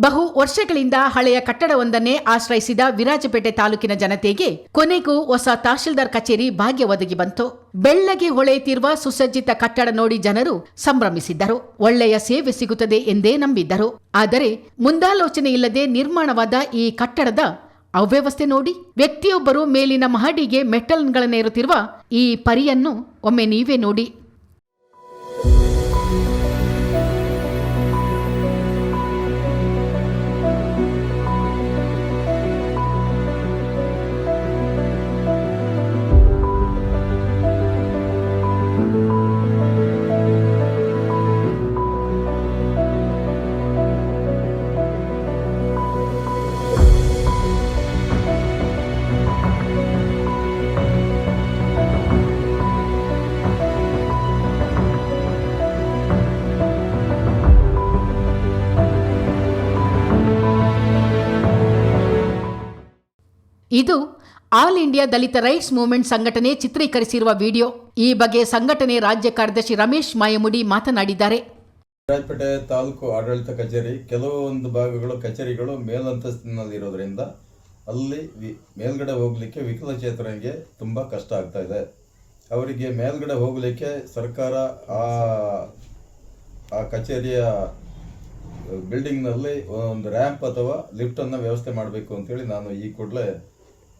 ಬಹು ವರ್ಷಗಳಿಂದ ಹಳೆಯ ಕಟ್ಟಡವೊಂದನ್ನೇ ಆಶ್ರಯಿಸಿದ ವಿರಾಜಪೇಟೆ ತಾಲೂಕಿನ ಜನತೆಗೆ ಕೊನೆಗೂ ಹೊಸ ತಹಶೀಲ್ದಾರ್ ಕಚೇರಿ ಭಾಗ್ಯ ಒದಗಿ ಬಂತು. ಬೆಳ್ಳಗೆ ಹೊಳೆಯುತ್ತಿರುವ ಸುಸಜ್ಜಿತ ಕಟ್ಟಡ ನೋಡಿ ಜನರು ಸಂಭ್ರಮಿಸಿದ್ದರು. ಒಳ್ಳೆಯ ಸೇವೆ ಸಿಗುತ್ತದೆ ಎಂದೇ ನಂಬಿದ್ದರು. ಆದರೆ ಮುಂದಾಲೋಚನೆ ಇಲ್ಲದೆ ನಿರ್ಮಾಣವಾದ ಈ ಕಟ್ಟಡದ ಅವ್ಯವಸ್ಥೆ ನೋಡಿ ವ್ಯಕ್ತಿಯೊಬ್ಬರು ಮೇಲಿನ ಮಹಡಿಗೆ ಮೆಟ್ಟಲ್ಗಳನ್ನೇರುತ್ತಿರುವ ಈ ಪರಿಯನ್ನು ಒಮ್ಮೆ ನೀವೇ ನೋಡಿ. ಇದು all India Dalit rights movement ಸಂಘಟನೆ ಚಿತ್ರೀಕರಿಸಿರುವ ವಿಡಿಯೋ. ಈ ಬಗ್ಗೆ ಸಂಘಟನೆ ರಾಜ್ಯ ಕಾರ್ಯದರ್ಶಿ ರಮೇಶ್ ಮಾಯಮುಡಿ ಮಾತನಾಡಿದ್ದಾರೆ. ರಾಜಪೇಟೆ ತಾಲೂಕು ಆಡಳಿತ ಕಚೇರಿ ಕೆಲವೊಂದು ಭಾಗಗಳು ಕಚೇರಿಗಳು ಮೇಲಂತಸ್ತಿನಲ್ಲಿರೋದ್ರಿಂದ ಅಲ್ಲಿ ವಿ ಮೇಲ್ಗಡೆ ಹೋಗಲಿಕ್ಕೆ ವಿಕಲಚೇತನಿಗೆ ತುಂಬ ಕಷ್ಟ ಆಗ್ತಾ ಇದೆ. ಅವರಿಗೆ ಮೇಲ್ಗಡೆ ಹೋಗಲಿಕ್ಕೆ ಸರ್ಕಾರ ಆ ಆ ಕಚೇರಿಯ ಬಿಲ್ಡಿಂಗ್ನಲ್ಲಿ ಒಂದು ರ್ಯಾಂಪ್ ಅಥವಾ ಲಿಫ್ಟನ್ನು ವ್ಯವಸ್ಥೆ ಮಾಡಬೇಕು ಅಂತೇಳಿ ನಾನು ಈ ಕೂಡಲೇ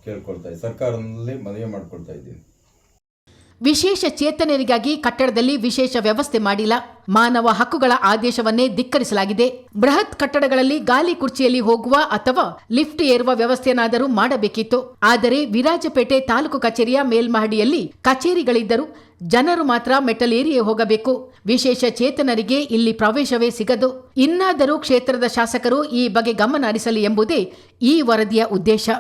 ಕೇಳ್ಕೊಳ್ತಾ ಸರ್ಕಾರದಲ್ಲಿ ಮನವಿ ಮಾಡ್ಕೊಳ್ತಾ ಇದ್ದೀನಿ. ವಿಶೇಷ ಚೇತನರಿಗಾಗಿ ಕಟ್ಟಡದಲ್ಲಿ ವಿಶೇಷ ವ್ಯವಸ್ಥೆ ಮಾಡಿಲ್ಲ. ಮಾನವ ಹಕ್ಕುಗಳ ಆದೇಶವನ್ನೇ ಧಿಕ್ಕರಿಸಲಾಗಿದೆ. ಬೃಹತ್ ಕಟ್ಟಡಗಳಲ್ಲಿ ಗಾಲಿ ಕುರ್ಚಿಯಲ್ಲಿ ಹೋಗುವ ಅಥವಾ ಲಿಫ್ಟ್ ಏರುವ ವ್ಯವಸ್ಥೆಯನ್ನಾದರೂ ಮಾಡಬೇಕಿತ್ತು. ಆದರೆ ವಿರಾಜಪೇಟೆ ತಾಲೂಕು ಕಚೇರಿಯ ಮೇಲ್ಮಹಡಿಯಲ್ಲಿ ಕಚೇರಿಗಳಿದ್ದರೂ ಜನರು ಮಾತ್ರ ಮೆಟ್ಟಲೇರಿಯೇ ಹೋಗಬೇಕು. ವಿಶೇಷ ಚೇತನರಿಗೆ ಇಲ್ಲಿ ಪ್ರವೇಶವೇ ಸಿಗದು. ಇನ್ನಾದರೂ ಕ್ಷೇತ್ರದ ಶಾಸಕರು ಈ ಬಗ್ಗೆ ಗಮನ ಹರಿಸಲಿ ಎಂಬುದೇ ಈ ವರದಿಯ ಉದ್ದೇಶ.